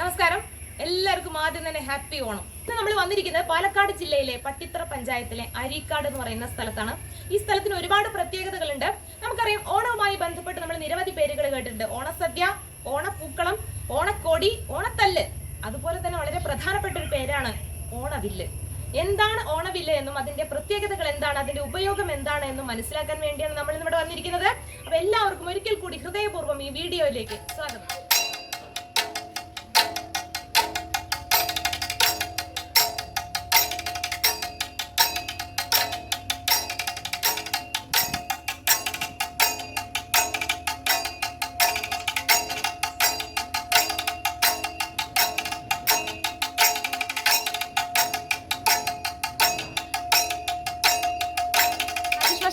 നമസ്കാരം. എല്ലാവർക്കും ആദ്യം തന്നെ ഹാപ്പി ഓണം. ഇന്ന് നമ്മൾ വന്നിരിക്കുന്നത് പാലക്കാട് ജില്ലയിലെ പട്ടിത്തറ പഞ്ചായത്തിലെ അരീക്കാട് എന്ന് പറയുന്ന സ്ഥലത്താണ്. ഈ സ്ഥലത്തിന് ഒരുപാട് പ്രത്യേകതകളുണ്ട്. നമുക്കറിയാം ഓണവുമായി ബന്ധപ്പെട്ട് നമ്മൾ നിരവധി പേരുകൾ കേട്ടിട്ടുണ്ട്. ഓണസദ്യ ഓണപ്പൂക്കളം ഓണക്കോടി ഓണത്തല്ല്. അതുപോലെ തന്നെ വളരെ പ്രധാനപ്പെട്ട ഒരു പേരാണ് ഓണവില്ല്. എന്താണ് ഓണവില്ല് എന്നും അതിന്റെ പ്രത്യേകതകൾ എന്താണ് അതിന്റെ ഉപയോഗം എന്താണ് എന്നും മനസ്സിലാക്കാൻ വേണ്ടിയാണ് നമ്മൾ ഇന്നിവിടെ വന്നിരിക്കുന്നത്. അപ്പൊ എല്ലാവർക്കും ഒരിക്കൽ കൂടി ഹൃദയപൂർവം ഈ വീഡിയോയിലേക്ക് സ്വാഗതം.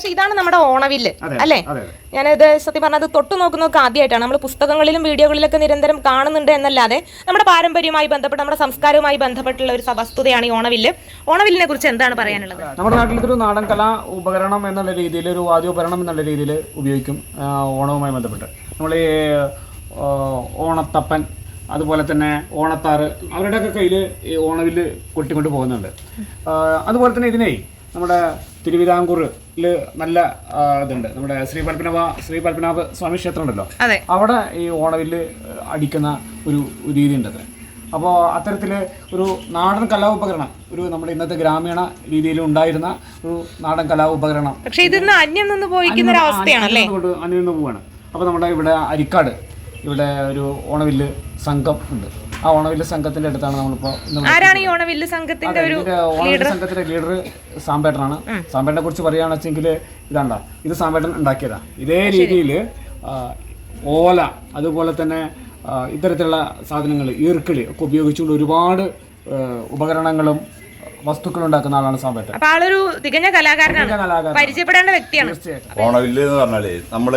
പക്ഷെ ഇതാണ് നമ്മുടെ ഓണവില്ല് അല്ലേ? ഞാനത്. സത്യം പറഞ്ഞത് തൊട്ടു നോക്കുന്നതൊക്കെ ആദ്യമായിട്ടാണ് നമ്മൾ പുസ്തകങ്ങളിലും വീഡിയോകളിലൊക്കെ നിരന്തരം കാണുന്നുണ്ട് എന്നല്ലാതെ നമ്മുടെ പാരമ്പര്യവുമായി ബന്ധപ്പെട്ട് നമ്മുടെ സംസ്കാരവുമായി ബന്ധപ്പെട്ടുള്ള ഒരു വസ്തുതയാണ് ഈ ഓണവില്ല്. ഓണവില്ലിനെ കുറിച്ച് എന്താണ് പറയാനുള്ളത്? നമ്മുടെ നാട്ടിൽ ഒരു നാടൻ കലാ ഉപകരണം എന്നുള്ള രീതിയിൽ ഒരു വാദ്യോപകരണം എന്നുള്ള രീതിയിൽ ഉപയോഗിക്കും ഓണവുമായി ബന്ധപ്പെട്ട്. നമ്മൾ ഈ ഓണത്തപ്പൻ അതുപോലെ തന്നെ ഓണത്താറ് അവരുടെയൊക്കെ കയ്യിൽ ഈ ഓണവിൽ കൊട്ടിക്കൊണ്ട് പോകുന്നുണ്ട്. അതുപോലെ തന്നെ ഇതിനെ നമ്മുടെ തിരുവിതാംകൂറിൽ നല്ല ഇതുണ്ട്. നമ്മുടെ ശ്രീ പത്മനാഭ ശ്രീ പത്മനാഭ സ്വാമി ക്ഷേത്രം ഉണ്ടല്ലോ അവിടെ ഈ ഓണവിൽ അടിക്കുന്ന ഒരു രീതി ഉണ്ട് അത്ര അപ്പോൾ അത്തരത്തിൽ ഒരു നാടൻ കലാ ഉപകരണം ഒരു നമ്മുടെ ഇന്നത്തെ ഗ്രാമീണ രീതിയിൽ ഉണ്ടായിരുന്ന ഒരു നാടൻ കലാ ഉപകരണം പക്ഷേ ഇതിന് അന്യം നിന്ന് പോയിക്കുന്ന ഒരു അവസ്ഥയാണല്ലേ അന്യം പോവാണ്. അപ്പോൾ നമ്മുടെ ഇവിടെ അരിക്കാട് ഇവിടെ ഒരു ഓണവില്ല് സംഘം ഉണ്ട്. ആ ഓണവില്ല സംഘത്തിന്റെ അടുത്താണ് നമ്മളിപ്പോ ആരാണ് ഈ ഓണവില്ല സംഘത്തിന്റെ ഒരു ഓണവില്ല സംഘത്തിന്റെ ലീഡർ സാമ്പേട്ടനാണ് സാമ്പേട്ടനെ കുറിച്ച് പറയുകയാണെന്ന് വെച്ചെങ്കിൽ ഇതാണ്ട ഇത് സാമ്പേട്ടൻ ഉണ്ടാക്കിയതാ. ഇതേ രീതിയിൽ ഓല അതുപോലെ തന്നെ ഇത്തരത്തിലുള്ള സാധനങ്ങൾ ഈർക്കിളി ഒക്കെ ഉപയോഗിച്ചുകൊണ്ട് ഒരുപാട് ഉപകരണങ്ങളും വസ്തുക്കളും ഉണ്ടാക്കുന്ന ആളാണ് സാമ്പേട്ടൻ ആളൊരു തികഞ്ഞ കലാകാരനാണ്. കലാകാരൻ പരിചയപ്പെടേണ്ട വ്യക്തിയാണ്. ഓണവില്ല് എന്ന് പറഞ്ഞാൽ നമ്മൾ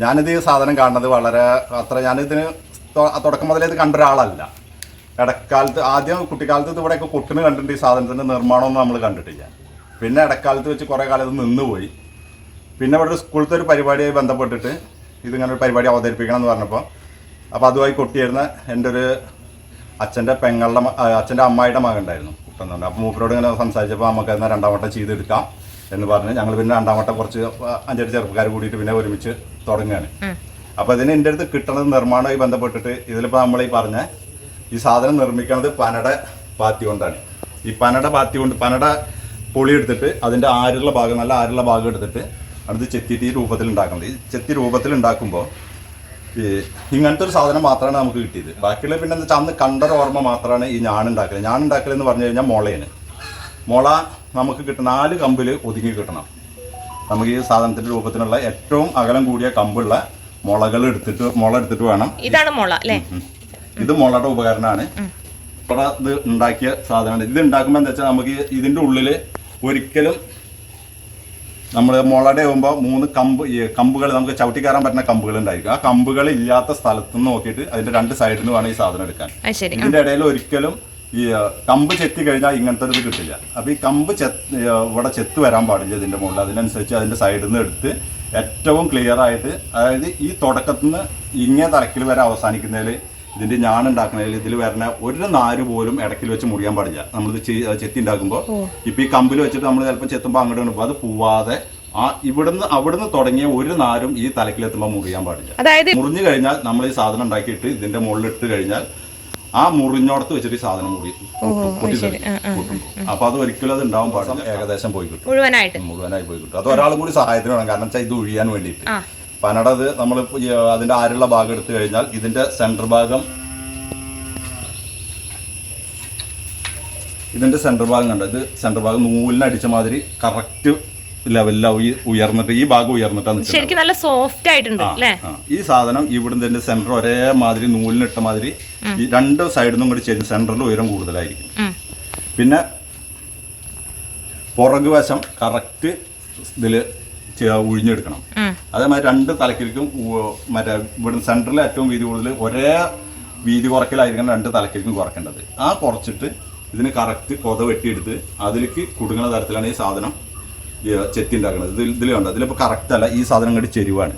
ഞാനിത് സാധനം കാണുന്നത് വളരെ അത്ര ഞാനിതിന് തുടക്കം മുതലേ ഇത് കണ്ട ഒരാളല്ല ഇടക്കാലത്ത് ആദ്യം കുട്ടിക്കാലത്ത് ഇത് ഇവിടെയൊക്കെ കൊട്ടിന് കണ്ടിട്ടുണ്ട് ഈ സാധനത്തിന്റെ നിർമ്മാണമൊന്നും നമ്മൾ കണ്ടിട്ടില്ല. പിന്നെ ഇടക്കാലത്ത് വെച്ച് കുറേ കാലം ഇത് നിന്നുപോയി. പിന്നെ ഇവിടെ ഒരു സ്കൂളത്തെ ഒരു പരിപാടിയായി ബന്ധപ്പെട്ടിട്ട് ഇതിങ്ങനെ ഒരു പരിപാടി അവതരിപ്പിക്കണം എന്ന് പറഞ്ഞപ്പോൾ അപ്പോൾ അതുമായി കൊട്ടിയിരുന്ന എന്റെ ഒരു അച്ഛന്റെ പെങ്ങളുടെ അച്ഛന്റെ അമ്മായിയുടെ മകൻ ഉണ്ടായിരുന്നു കുട്ടുന്നുണ്ട് അപ്പോൾ മൂപ്പരോട് ഇങ്ങനെ സംസാരിച്ചപ്പോൾ നമുക്ക് എന്നാൽ രണ്ടാം വട്ടം ചെയ്തെടുക്കാം എന്ന് പറഞ്ഞ് ഞങ്ങൾ പിന്നെ രണ്ടാം വട്ടം കുറച്ച് അഞ്ചെട്ട് ചെറുപ്പക്കാർ കൂടിയിട്ട് പിന്നെ ഒരുമിച്ച് തുടങ്ങുകയാണ് അപ്പോൾ ഇതിന് എന്റെ അടുത്ത് കിട്ടണത് നിർമ്മാണവുമായി ബന്ധപ്പെട്ടിട്ട് ഇതിലിപ്പോൾ നമ്മൾ ഈ പറഞ്ഞ ഈ സാധനം നിർമ്മിക്കുന്നത് പനട പാത്തി കൊണ്ടാണ്. ഈ പനട പാത്തി കൊണ്ട് പനട പൊളി എടുത്തിട്ട് അതിന്റെ ആരുള്ള ഭാഗം നല്ല ആരുള്ള ഭാഗം എടുത്തിട്ട് അടുത്ത് ചെത്തിട്ട് ഈ രൂപത്തിൽ ഉണ്ടാക്കുന്നത് ഈ ചെത്തി രൂപത്തിൽ ഉണ്ടാക്കുമ്പോൾ ഇങ്ങനത്തെ ഒരു സാധനം മാത്രമാണ് നമുക്ക് കിട്ടിയത്. ബാക്കിയുള്ള പിന്നെ എന്താ വെച്ചാൽ അന്ന് കണ്ടൊരു ഓർമ്മ മാത്രമാണ് ഈ ഞാൻ ഉണ്ടാക്കൽ ഞാൻ ഉണ്ടാക്കൽ എന്ന് പറഞ്ഞു കഴിഞ്ഞാൽ മുളയാണ്. മുള നമുക്ക് കിട്ടുന്ന നാല് കമ്പിൽ ഒതുങ്ങി കിട്ടണം. നമുക്ക് ഈ സാധനത്തിന്റെ രൂപത്തിനുള്ള ഏറ്റവും അകലം കൂടിയ കമ്പുള്ള മുളകൾ എടുത്തിട്ട് മുള എടുത്തിട്ട് വേണം. ഇതാണ് മുള അല്ലേ? ഇത് മുളയുടെ ഉപകരണമാണ്. ഇവിടെ ഇത് ഉണ്ടാക്കിയ സാധനമാണ്. ഇത് ഉണ്ടാക്കുമ്പോൾ എന്താ വെച്ചാൽ നമുക്ക് ഇതിന്റെ ഇതിന്റെ ഉള്ളിൽ ഒരിക്കലും നമ്മൾ മുളയുടെ ആകുമ്പോൾ മൂന്ന് കമ്പ് കമ്പുകൾ നമുക്ക് ചവിട്ടി കയറാൻ പറ്റുന്ന കമ്പുകൾ ഉണ്ടായിരിക്കും. ആ കമ്പുകൾ ഇല്ലാത്ത സ്ഥലത്ത് നിന്ന് നോക്കിയിട്ട് അതിന്റെ രണ്ട് സൈഡിൽ നിന്ന് വേണം ഈ സാധനം എടുക്കാൻ. ഇതിന്റെ ഇടയിൽ ഒരിക്കലും ഈ കമ്പ് ചെത്തി കഴിഞ്ഞാൽ ഇങ്ങനത്തെ ഇത് കിട്ടില്ല. അപ്പോൾ ഈ കമ്പ് ചെത്ത് ആ, ഇവിടെ ചെത്ത് വരാൻ പാടില്ല ഇതിന്റെ മുകളിൽ. അതിനനുസരിച്ച് അതിന്റെ സൈഡിൽ നിന്ന് എടുത്ത് ഏറ്റവും ക്ലിയർ ആയിട്ട് അതായത് ഈ തുടക്കത്തിൽ നിന്ന് ഇങ്ങേ തലക്കിൽ വരെ അവസാനിക്കുന്നതിൽ ഇതിന്റെ ഞാൻ ഉണ്ടാക്കുന്നതിൽ ഇതിൽ വരുന്ന ഒരു നാര് പോലും ഇടക്കിൽ വെച്ച് മുറിയാൻ പാടില്ല. നമ്മളിത് ചെത്തി ഉണ്ടാക്കുമ്പോൾ ഇപ്പൊ ഈ കമ്പിൽ വെച്ചിട്ട് നമ്മൾ ചിലപ്പോൾ ചെത്തുമ്പോൾ അങ്ങോട്ട് അത് പോവാതെ ആ ഇവിടുന്ന് അവിടുന്ന് തുടങ്ങിയ ഒരു നാരും ഈ തലക്കിലെത്തുമ്പോൾ മുറിയാൻ പാടില്ല. അതായത് മുറിഞ്ഞു കഴിഞ്ഞാൽ നമ്മൾ ഈ സാധനം ഉണ്ടാക്കിയിട്ട് ഇതിന്റെ മുകളിലിട്ട് കഴിഞ്ഞാൽ ആ മുറിഞ്ഞോടത്ത് വെച്ചിട്ട് ഈ സാധനം മുറി. അപ്പൊ അത് ഒരിക്കലും അത് ഉണ്ടാവാൻ പാടില്ല. ഏകദേശം പോയി കിട്ടും. മുഴുവനായിട്ട്. മുഴുവനായി പോയി കിട്ടും. അത് ഒരാളും കൂടി സഹായത്തിന് വേണം. കാരണം വെച്ചാൽ ഇത് ഒഴിയാൻ വേണ്ടിയിട്ട്. പനട അത് നമ്മൾ അതിന്റെ ആരുള്ള ഭാഗം എടുത്തു കഴിഞ്ഞാൽ ഇതിന്റെ സെന്റർ ഭാഗം ഇതിന്റെ സെന്റർ ഭാഗം കണ്ടോ? ഇത് സെന്റർ ഭാഗം നൂലിനടിച്ച മാതിരി കറക്റ്റ് ലെവലിലാണ് ഉയർന്നിട്ട് ഈ ഭാഗം ഉയർന്നിട്ടാണ് ശരിക്കും നല്ല സോഫ്റ്റ് ആയിട്ടുണ്ട് ഈ സാധനം ഇവിടുന്ന് തന്നെ സെന്റർ ഒരേമാതിരി നൂലിനിട്ട മാതിരി ഈ രണ്ട് സൈഡിൽ നിന്നും കൂടി ചേരുന്ന സെന്ററിൽ ഉയരം കൂടുതലായിരിക്കും. പിന്നെ പുറകു വശം കറക്റ്റ് ഇതിൽ ഉഴിഞ്ഞെടുക്കണം. അതേമാതിരി രണ്ട് തലക്കിരിക്കും മറ്റേ ഇവിടുന്ന് സെന്ററിൽ ഏറ്റവും വീതി കൂടുതൽ ഒരേ വീതി കുറയ്ക്കലായിരിക്കണം രണ്ട് തലക്കിരിക്കും കുറക്കേണ്ടത് ആ കുറച്ചിട്ട് ഇതിന് കറക്റ്റ് കൊത വെട്ടിയെടുത്ത് അതിലേക്ക് കുടുങ്ങുന്ന തരത്തിലാണ് ഈ സാധനം ചെത്തി ഉണ്ടാക്കുന്നത് ഇതിൽ ഇതിൽ കണ്ടോ? ഇതിലിപ്പോൾ കറക്റ്റ് അല്ല. ഈ സാധനം കണ്ടി ചെരുവാണ്.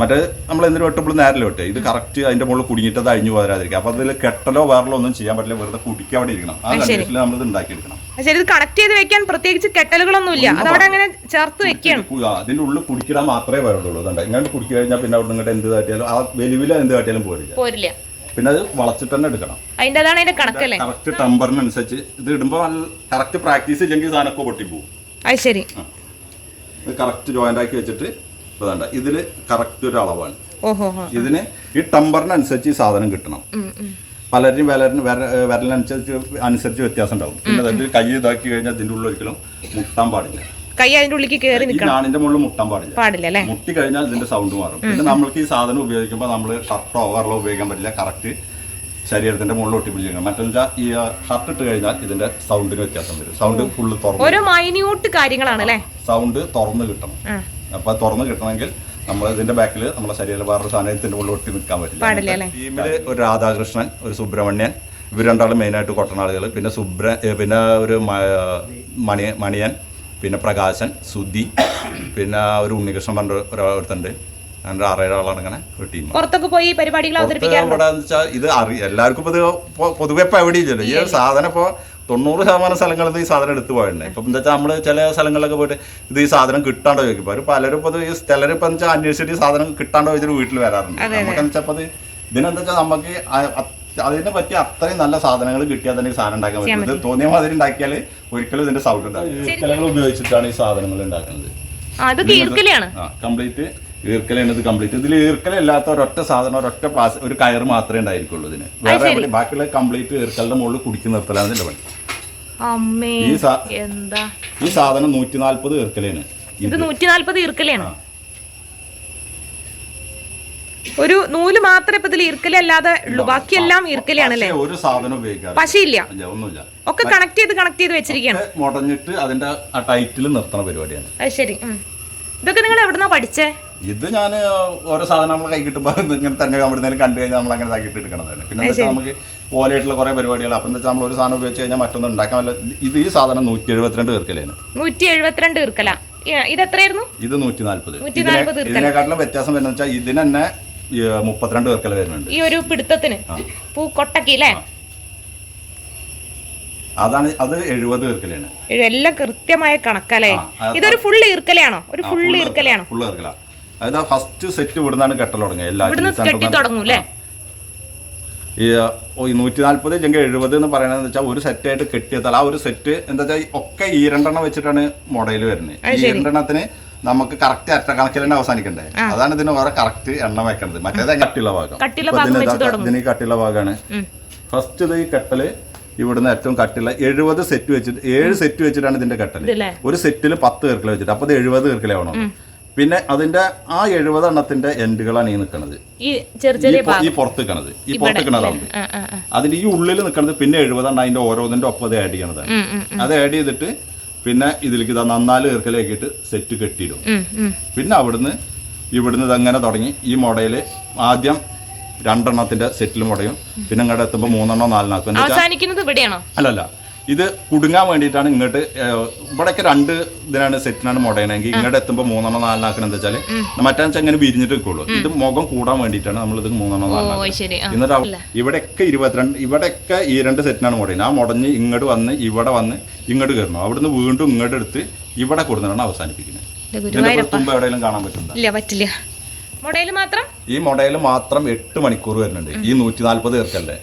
മറ്റേ നമ്മൾ എന്തിനു വെട്ടുമ്പോൾ നേരെ വെട്ടെ ഇത് കറക്റ്റ് അതിന്റെ മുകളിൽ കുടുങ്ങിയിട്ട് അത് അഴിഞ്ഞു പോരാതിരിക്കും അപ്പൊ അതിൽ കെട്ടലോ വേറലോ ഒന്നും ചെയ്യാൻ പറ്റില്ല. വെറുതെ കുടിക്കാൻ അവിടെ ഇരിക്കണം. ആ കണ്ടീഷനിൽ നമ്മൾ ഇത് ഉണ്ടാക്കിയെടുക്കണം. ശരി. ഇത് കണക്ട് ചെയ്ത് വെക്കാൻ പ്രത്യേകിച്ച് കെട്ടലുകളൊന്നും ഇല്ല അങ്ങനെ ചേർത്ത് അതിന്റെ ഉള്ളിൽ കുടിക്കാൻ മാത്രമേ വരുള്ളൂ അതുകൊണ്ട് ഇങ്ങനെ കുടിക്കി കഴിഞ്ഞാൽ പിന്നെ അവിടെ ഇങ്ങോട്ട് എന്ത് കാട്ടിയാലും ആ വെലിവില എന്ത് കാട്ടിയാലും പോരില്ല. പോരില്ല. പിന്നെ അത് വളച്ചിട്ട് തന്നെ എടുക്കണം. അതിന്റെ കറക്റ്റ് ടെമ്പറിനനുസരിച്ച് ഇത് ഇടുമ്പോൾ കറക്റ്റ് പ്രാക്ടീസ് ഇല്ലെങ്കിൽ സാധനമൊക്കെ പൊട്ടിപ്പോവും. അത് ശരി. ഇത് കറക്റ്റ് ജോയിന്റ് ആക്കി വെച്ചിട്ട് ഇതാണ്ട. ഇതിൽ കറക്റ്റ് ഒരു അളവാണ്. ഇതിന് ഈ ടമ്പറിനനുസരിച്ച് ഈ സാധനം കിട്ടണം. പലരും വിരലിന് വിരലിനനുസരിച്ച് അനുസരിച്ച് വ്യത്യാസം ഉണ്ടാവും പിന്നെ അതിൽ കൈ ഇതാക്കി കഴിഞ്ഞാൽ ഇതിന്റെ ഉള്ളിൽ ഒരിക്കലും മുട്ടാൻ പാടില്ല. കൈ അതിന്റെ ഉള്ളിൽ കയറി നിൽക്കണം. ഞാണിന്റെ മുകളിൽ മുട്ടാൻ പാടില്ല. പാടില്ല അല്ലേ? മുട്ടി കഴിഞ്ഞാൽ ഇതിന്റെ സൗണ്ട് മാറും. പിന്നെ നമ്മൾക്ക് ഈ സാധനം ഉപയോഗിക്കുമ്പോൾ നമ്മൾ ഷർട്ടോ ഓവറിലോ ഉപയോഗിക്കാൻ പറ്റില്ല. കറക്റ്റ് ശരീരത്തിന്റെ മുകളിൽ ഒട്ടിപ്പിടിച്ചിരിക്കണം മറ്റെന്ന് വെച്ചാൽ ഈ ഷർട്ട് ഇട്ട് കഴിഞ്ഞാൽ ഇതിന്റെ സൗണ്ടിന് വ്യത്യാസം വരും. സൗണ്ട് ഫുള്ള് തുറന്നു ഓരോ മൈന്യൂട്ട് കാര്യങ്ങളാണ് അല്ലേ? സൗണ്ട് തുറന്ന് കിട്ടണം. അപ്പൊ തുറന്ന് കിട്ടണമെങ്കിൽ നമ്മൾ ഇതിന്റെ ബാക്കിൽ നമ്മുടെ ശരീരം വേറൊരു സാധനത്തിന്റെ മുകളിൽ ഒട്ടി നിൽക്കാൻ പറ്റില്ല ടീമിൽ ഒരു രാധാകൃഷ്ണൻ ഒരു സുബ്രഹ്മണ്യൻ ഇവർ രണ്ടാളും മെയിനായിട്ട് കൊട്ടണ ആളുകൾ പിന്നെ സുബ്ര പിന്നെ ഒരു മണി മണിയൻ പിന്നെ പ്രകാശൻ സുധി പിന്നെ ഒരു ഉണ്ണികൃഷ്ണൻ പറഞ്ഞ ഒരാളുണ്ട് അങ്ങനെ ആറേഴാളാണ് ആറേഴ് ഇങ്ങനെ ഒരു ടീം പുറത്തൊക്കെ പോയി ഈ പരിപാടികൾ അവതരിപ്പിക്കാറുണ്ട്? വെച്ചാൽ ഇത് അറി എല്ലാവർക്കും ഇപ്പൊ ഇത് പൊ- പൊതുവെ ഇപ്പൊ എവിടെയില്ലല്ലോ. ഈ ഒരു സാധനം ഇപ്പൊ തൊണ്ണൂറ് ശതമാനം സ്ഥലങ്ങളിൽ നിന്ന് ഈ സാധനം എടുത്തു പോയിട്ടുണ്ട്. ഇപ്പം എന്താ വെച്ചാൽ നമ്മൾ ചില സ്ഥലങ്ങളിലൊക്കെ പോയിട്ട് ഇത് ഈ സാധനം കിട്ടാണ്ടോ ചോദിക്കും. ഒരു പലരും ഇപ്പോൾ ഈ ചിലരിപ്പോൾ വെച്ചാൽ അന്വേഷിച്ചിട്ട് ഈ സാധനം കിട്ടാണ്ടോ ചോദിച്ചിട്ട് വീട്ടിൽ വരാറുണ്ട്. നമുക്ക് എന്താ വെച്ചാൽ ഇത് ഇതിനെന്താ വെച്ചാൽ നമുക്ക് ആ- അതിനെ പറ്റി അത്രയും നല്ല സാധനങ്ങൾ കിട്ടിയാൽ തന്നെ ഈ സാധനം ഉണ്ടാക്കാൻ പറ്റും. ഇത് തോന്നിയ മാതിരി ഉണ്ടാക്കിയാൽ ഒരിക്കലും ഇതിന്റെ സൗണ്ട് ഉണ്ടാകും സ്ഥലങ്ങൾ ഉപയോഗിച്ചിട്ടാണ് ഈ സാധനങ്ങൾ ഉണ്ടാക്കുന്നത്. ആ ഇതൊക്കെ ഈർക്കലിയാണ് ആ കംപ്ലീറ്റ് ഈർക്കലാണ് ഇത് കംപ്ലീറ്റ് ഇതിൽ ഈർക്കലല്ലാത്ത ഒരൊറ്റ സാധനം ഒരൊറ്റ പ്ലാസ് ഒരു കയർ മാത്രമേ ഉണ്ടായിരിക്കുള്ളൂ ഇതിന്. വേറെ എവിടെ ബാക്കിയുള്ള കംപ്ലീറ്റ് ഈർക്കലിന്റെ മുകളിൽ കുടിക്കി നിർത്തലാണ് ഇതിന്റെ പണി. അമ്മേ ഈ സാ- എന്താ? ഈ സാധനം നൂറ്റി നാല്പത് ഈർക്കലാണ് ഇത് നൂറ്റി നാല്പത് ഈർക്കലിയാണ് ഒരു നൂൽ മാത്രമേ ഇപ്പൊ ഇതിൽ ഈർക്കലി അല്ലാതെ ഉള്ളൂ. ബാക്കിയെല്ലാം ഈർക്കലിയാണ് അല്ലേ പക്ഷേ ഒരു സാധനം പശയില്ല. ഇല്ല ഒന്നുമില്ല. ഒക്കെ കണക്ട് ചെയ്ത് കണക്ട് ചെയ്ത് വെച്ചിരിക്കുകയാണ്. മുടഞ്ഞിട്ട് അതിന്റെ ആ ടൈറ്റിൽ നിർത്തണ പരിപാടിയാണ്. അത് ശരി ഉം. ഇതൊക്കെ നിങ്ങൾ എവിടുന്നാ പഠിച്ചേ? ഇത് ഞാൻ ഓരോ സാധനം നമ്മൾ കൈ കിട്ടുമ്പോൾ ഇങ്ങനെ തന്നെ കമ്പടുന്നതിൽ കണ്ടു കഴിഞ്ഞാൽ നമ്മൾ അങ്ങനെ ഇതാക്കിയിട്ട് എടുക്കണതാണ് പിന്നെ വെച്ചാൽ നമുക്ക് ഓലയായിട്ടുള്ള കുറേ പരിപാടികൾ അപ്പം എന്താ വെച്ചാൽ നമ്മൾ ഒരു സാധനം ഉപയോഗിച്ച് കഴിഞ്ഞാൽ മറ്റൊന്നും ഉണ്ടാക്കാൻ പറ്റില്ല. ഇത് ഈ സാധനം നൂറ്റി എഴുപത്തിരണ്ട് തീർക്കലാണ് നൂറ്റി എഴുപത്തിരണ്ട് തീർക്കല ഇത് എത്രയായിരുന്നു ഇത് നൂറ്റി നാല്പത് ഇതിനെക്കാട്ടിലും വ്യത്യാസം വരുന്ന വെച്ചാൽ ഇതിന് തന്നെ മുപ്പത്തിരണ്ട് പേർക്കല വരുന്നുണ്ട്. ഈ ഒരു പിടുത്തത്തിന്. പൂക്കൊട്ടക്കി അല്ലേ അതാണ് അത് എഴുപത് ഈർക്കലാണ്. എല്ലാം കൃത്യമായ കണക്കല്ലേ? ഇതൊരു ഫുൾ ഈർക്കലാണോ ഒരു ഫുൾ ഈർക്കലാണോ ഫുൾ ഈർക്കല. അതായത് ഫസ്റ്റ് സെറ്റ് ഇവിടുന്നാണ് കെട്ടൽ തുടങ്ങിയത്. എല്ലാ ഈ നൂറ്റി നാല്പത് അല്ലെങ്കിൽ എഴുപത് എന്ന് പറയണതെന്ന് വെച്ചാൽ ഒരു സെറ്റ് ആയിട്ട് കെട്ടിയെത്താൽ ആ ഒരു സെറ്റ് എന്താ വെച്ചാൽ ഒക്കെ ഈ രണ്ടെണ്ണം വെച്ചിട്ടാണ് മോഡൽ വരുന്നത്. ഈ രണ്ടെണ്ണത്തിന് നമുക്ക് കറക്റ്റ് അറ്റ കണക്കിൽ തന്നെ അവസാനിക്കണ്ടേ? അതാണ് ഇതിന് വേറെ കറക്റ്റ് എണ്ണം വെക്കേണ്ടത് മറ്റേത് കട്ടിയുള്ള ഭാഗം. ഇതിന് കട്ടിയുള്ള ഭാഗമാണ് ഫസ്റ്റ് ഇത് ഈ കെട്ടൽ ഇവിടുന്ന് ഏറ്റവും കട്ടിയുള്ള എഴുപത് സെറ്റ് വെച്ചിട്ട് ഏഴ് സെറ്റ് വെച്ചിട്ടാണ് ഇതിന്റെ കെട്ടൽ. ഇതല്ലേ? ഒരു സെറ്റിൽ പത്ത് കീർക്കല വെച്ചിട്ട്. അപ്പൊ എഴുപത് പേർക്കിലാവണം പിന്നെ അതിന്റെ ആ എഴുപത് എണ്ണത്തിന്റെ എൻഡുകളാണ് ഈ നിൽക്കുന്നത് ഈ പുറത്ത് നിൽക്കണത് ഈ പുറത്ത് നിൽക്കണതാണ് ആ. അതിന്റെ ഈ ഉള്ളിൽ നിൽക്കുന്നത് പിന്നെ എഴുപതെണ്ണം അതിന്റെ ഓരോന്നിന്റെ ഒപ്പം അത് ആഡ് ചെയ്യണതാണ്. അത് ആഡ് ചെയ്തിട്ട് പിന്നെ ഇതിലേക്ക് ഇതാ നന്നാൽ കീർക്കലാക്കിയിട്ട് സെറ്റ് കെട്ടിയിടും. പിന്നെ അവിടുന്ന് ഇവിടുന്ന് ഇതങ്ങനെ തുടങ്ങി. ഈ മോഡൽ ആദ്യം രണ്ടെണ്ണത്തിന്റെ സെറ്റിൽ മുടയും പിന്നെ ഇങ്ങോട്ട് എത്തുമ്പോൾ മൂന്നെണ്ണോ നാലെണ്ണോ ആക്കും. എന്ന് വെച്ചാൽ അവസാനിക്കുന്നത് ഇവിടെയാണോ? അല്ലല്ല. ഇത് കുടുങ്ങാൻ വേണ്ടിയിട്ടാണ് ഇങ്ങോട്ട് ഇവിടെയൊക്കെ രണ്ട് ഇതിനാണ് സെറ്റിനാണ് മുടയണമെങ്കിൽ ഇങ്ങോട്ട് എത്തുമ്പോൾ മൂന്നെണ്ണോ നാലെണ്ണാക്കണം എന്താ വെച്ചാൽ മറ്റേ വെച്ചാൽ ഇങ്ങനെ വിരിഞ്ഞിട്ട് നിൽക്കുള്ളൂ ഇത് മുഖം കൂടാൻ വേണ്ടിയിട്ടാണ് നമ്മൾ ഇത് മൂന്നെണ്ണം നാലെണ്ണം. എന്നിട്ട് ഇവിടെയൊക്കെ ഇരുപത്തിരണ്ട് ഇവിടെയൊക്കെ ഈ രണ്ട് സെറ്റിനാണ് മുടയുന്നത് ആ മുടഞ്ഞ് ഇങ്ങോട്ട് വന്ന് ഇവിടെ വന്ന് ഇങ്ങോട്ട് കയറണം. അവിടുന്ന് വീണ്ടും ഇങ്ങോട്ട് എടുത്ത് ഇവിടെ കൊടുത്തിട്ടാണ് അവസാനിപ്പിക്കുന്നത്. എവിടെയെങ്കിലും കാണാൻ പറ്റില്ല. മാത്രം ഈ മൊഡയിൽ മാത്രം എട്ട് മണിക്കൂർ വരുന്നുണ്ട്. ഈ നൂറ്റി നാല്പത് പേർക്കല്ലേ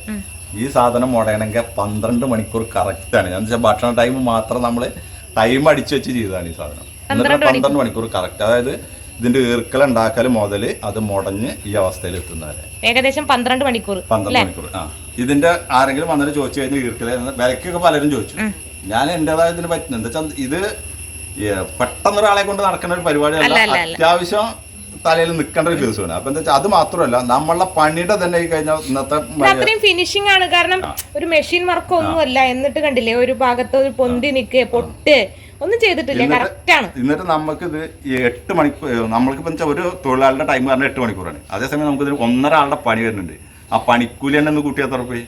ഈ സാധനം മുടയണമെങ്കിൽ പന്ത്രണ്ട് മണിക്കൂർ കറക്റ്റ് ആണ്. ഞാൻ വെച്ചാൽ ഭക്ഷണ ടൈം മാത്രം നമ്മൾ ടൈം അടിച്ചു വെച്ച് ചെയ്തതാണ് ഈ സാധനം. എന്നിട്ട് പന്ത്രണ്ട് മണിക്കൂർ കറക്റ്റ് അതായത് ഇതിന്റെ ഈർക്കൽ ഉണ്ടാക്കൽ മുതൽ അത് മുടഞ്ഞ് ഈ അവസ്ഥയിൽ എത്തുന്നവരെ ഏകദേശം പന്ത്രണ്ട് മണിക്കൂർ. പന്ത്രണ്ട് മണിക്കൂർ. ആ. ഇതിന്റെ ആരെങ്കിലും വന്നിട്ട് ചോദിച്ചു കഴിഞ്ഞാൽ ഈർക്കല വിലക്കൊക്കെ പലരും ചോദിച്ചു. ഞാൻ എന്റേതായ ഇതിന് പറ്റുന്നത് എന്താ വെച്ചാൽ ഇത് പെട്ടെന്ന് ഒരാളെ കൊണ്ട് നടക്കുന്ന ഒരു പരിപാടിയല്ല. അത്യാവശ്യം തലയിൽ നിൽക്കേണ്ട ഒരു ദിവസമാണ്. അപ്പൊ എന്താ വെച്ചാൽ അത് മാത്രമല്ല നമ്മളെ പണിയുടെ തന്നെ ഈ കഴിഞ്ഞ ഇന്നത്തെ അത്രയും ഫിനിഷിംഗ് ആണ്. കാരണം ഒരു മെഷീൻ വർക്ക് ഒന്നും അല്ല എന്നിട്ട് കണ്ടില്ലേ ഒരു ഭാഗത്ത് ഒരു പൊന്തി നിക്ക് പൊട്ട്. ഒന്നും ചെയ്തിട്ടില്ല. കറക്റ്റ് ആണ്. എന്നിട്ട് നമുക്ക് ഇത് എട്ട് മണിക്കൂർ നമ്മൾക്ക് വെച്ചാൽ ഒരു തൊഴിലാളിയുടെ ടൈം പറഞ്ഞാൽ എട്ട് മണിക്കൂറാണ്. അതേസമയം നമുക്ക് ഇതിന് ഒന്നര ആളുടെ പണി വരുന്നുണ്ട്. ആ പണിക്കൂലി തന്നെ ഒന്ന് കൂട്ടിയാൽ തുറപ്പോയി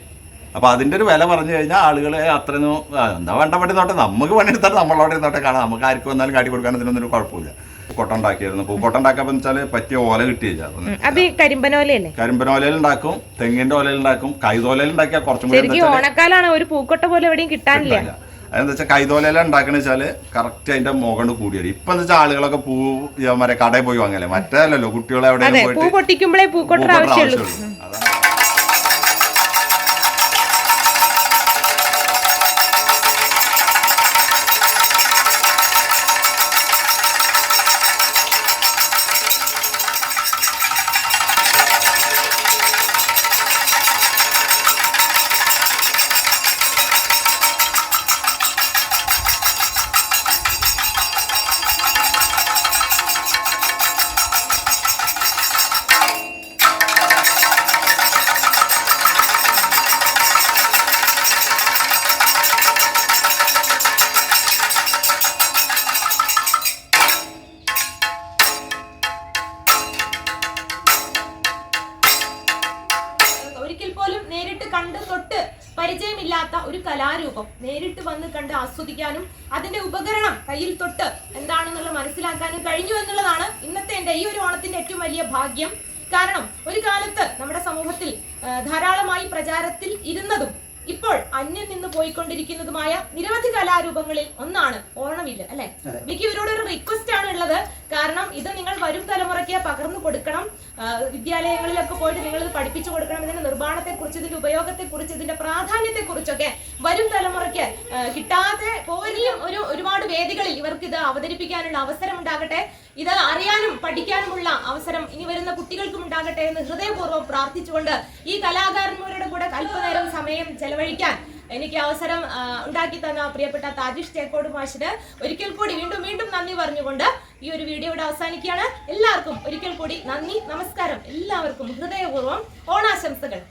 അപ്പൊ അതിന്റെ ഒരു വില പറഞ്ഞു കഴിഞ്ഞാൽ ആളുകളെ അത്രയൊന്നും എന്താ വേണ്ട പണി നോട്ടെ? നമുക്ക് പണി എടുത്താൽ നമ്മളവിടെ ഇരുന്നോട്ടെ. കാണാം നമുക്ക് ആർക്ക് വന്നാലും കാട്ടി കൊടുക്കാൻ ഇതിനൊന്നും കുഴപ്പമില്ല. പൂക്കോട്ട ഉണ്ടാക്കിയായിരുന്നു പൂക്കോട്ട വെച്ചാൽ പറ്റിയ ഓല കിട്ടിയില്ല. അത് കരിമ്പനോലയല്ലേ? കരിമ്പൻ ഓലയിൽ ഉണ്ടാക്കും തെങ്ങിന്റെ ഓലയിൽ ഉണ്ടാക്കും കൈതോലയിൽ ഉണ്ടാക്കിയാൽ കുറച്ചും കൂടി ഓണക്കാലാണ് ഒരു പൂക്കൊട്ട പോലെ എവിടെയും കിട്ടാനില്ല. വെച്ചാൽ അതെന്താ വെച്ചാൽ കൈതോലയില ഉണ്ടാക്കണ വെച്ചാൽ കറക്റ്റ് അതിന്റെ മുഖണ്ട് കൂടിയത് ഇപ്പൊ എന്താ വെച്ചാൽ ആളുകളൊക്കെ പൂ മറ്റേ കടയിൽ പോയി വാങ്ങല്ലേ? അല്ലല്ലോ കുട്ടികളെ അതെ പോയിട്ട് പൂ പൊട്ടിക്കുമ്പോഴേ പൂക്കൊട്ട ആവശ്യമുള്ളൂ. അതാണ് കലാരൂപം നേരിട്ട് വന്ന് കണ്ട് ആസ്വദിക്കാനും അതിന്റെ ഉപകരണം കയ്യിൽ തൊട്ട് എന്താണെന്നുള്ള മനസ്സിലാക്കാനും കഴിഞ്ഞു എന്നുള്ളതാണ് ഇന്നത്തെ എന്റെ ഈ ഒരു ഓണത്തിന്റെ ഏറ്റവും വലിയ ഭാഗ്യം. കാരണം ഒരു കാലത്ത് നമ്മുടെ സമൂഹത്തിൽ ധാരാളമായി പ്രചാരത്തിൽ ഇരുന്നതും ഇപ്പോൾ അന്യം നിന്ന് പോയിക്കൊണ്ടിരിക്കുന്നതുമായ നിരവധി കലാരൂപങ്ങളിൽ ഒന്നാണ് ഓണമില്ല അല്ലെ? എനിക്ക് ഇവരോട് ഒരു റിക്വസ്റ്റ് ആണ് ഉള്ളത്. കാരണം ഇത് നിങ്ങൾ വരും തലമുറയ്ക്ക് പകർന്നു കൊടുക്കണം. വിദ്യാലയങ്ങളിലൊക്കെ പോയിട്ട് നിങ്ങൾ ഇത് പഠിപ്പിച്ചു കൊടുക്കണം. ഇതിന്റെ നിർമ്മാണത്തെ കുറിച്ച് ഇതിന്റെ ഉപയോഗത്തെ കുറിച്ച് ഇതിന്റെ പ്രാധാന്യത്തെ കുറിച്ചൊക്കെ വരും തലമുറയ്ക്ക് കിട്ടാതെ പോരിയും ഒരു ഒരുപാട് വേദികളിൽ ഇവർക്ക് ഇത് അവതരിപ്പിക്കാനുള്ള അവസരം ഉണ്ടാകട്ടെ ഇത് അറിയാനും പഠിക്കാനുമുള്ള അവസരം ഇനി വരുന്ന കുട്ടികൾക്കും ഉണ്ടാകട്ടെ എന്ന് ഹൃദയപൂർവം പ്രാർത്ഥിച്ചുകൊണ്ട് ഈ കലാകാരന്മാരുടെ കൂടെ അല്പനേരം സമയം ചെലവഴിക്കാൻ എനിക്ക് അവസരം ഉണ്ടാക്കി തന്ന പ്രിയപ്പെട്ട താജിഷ് ചേക്കോട് മാഷിന് ഒരിക്കൽ കൂടി വീണ്ടും വീണ്ടും നന്ദി പറഞ്ഞുകൊണ്ട് ഈ ഒരു വീഡിയോ ഇവിടെ അവസാനിക്കുകയാണ്. എല്ലാവർക്കും ഒരിക്കൽ കൂടി നന്ദി നമസ്കാരം. എല്ലാവർക്കും ഹൃദയപൂർവം ഓണാശംസകൾ.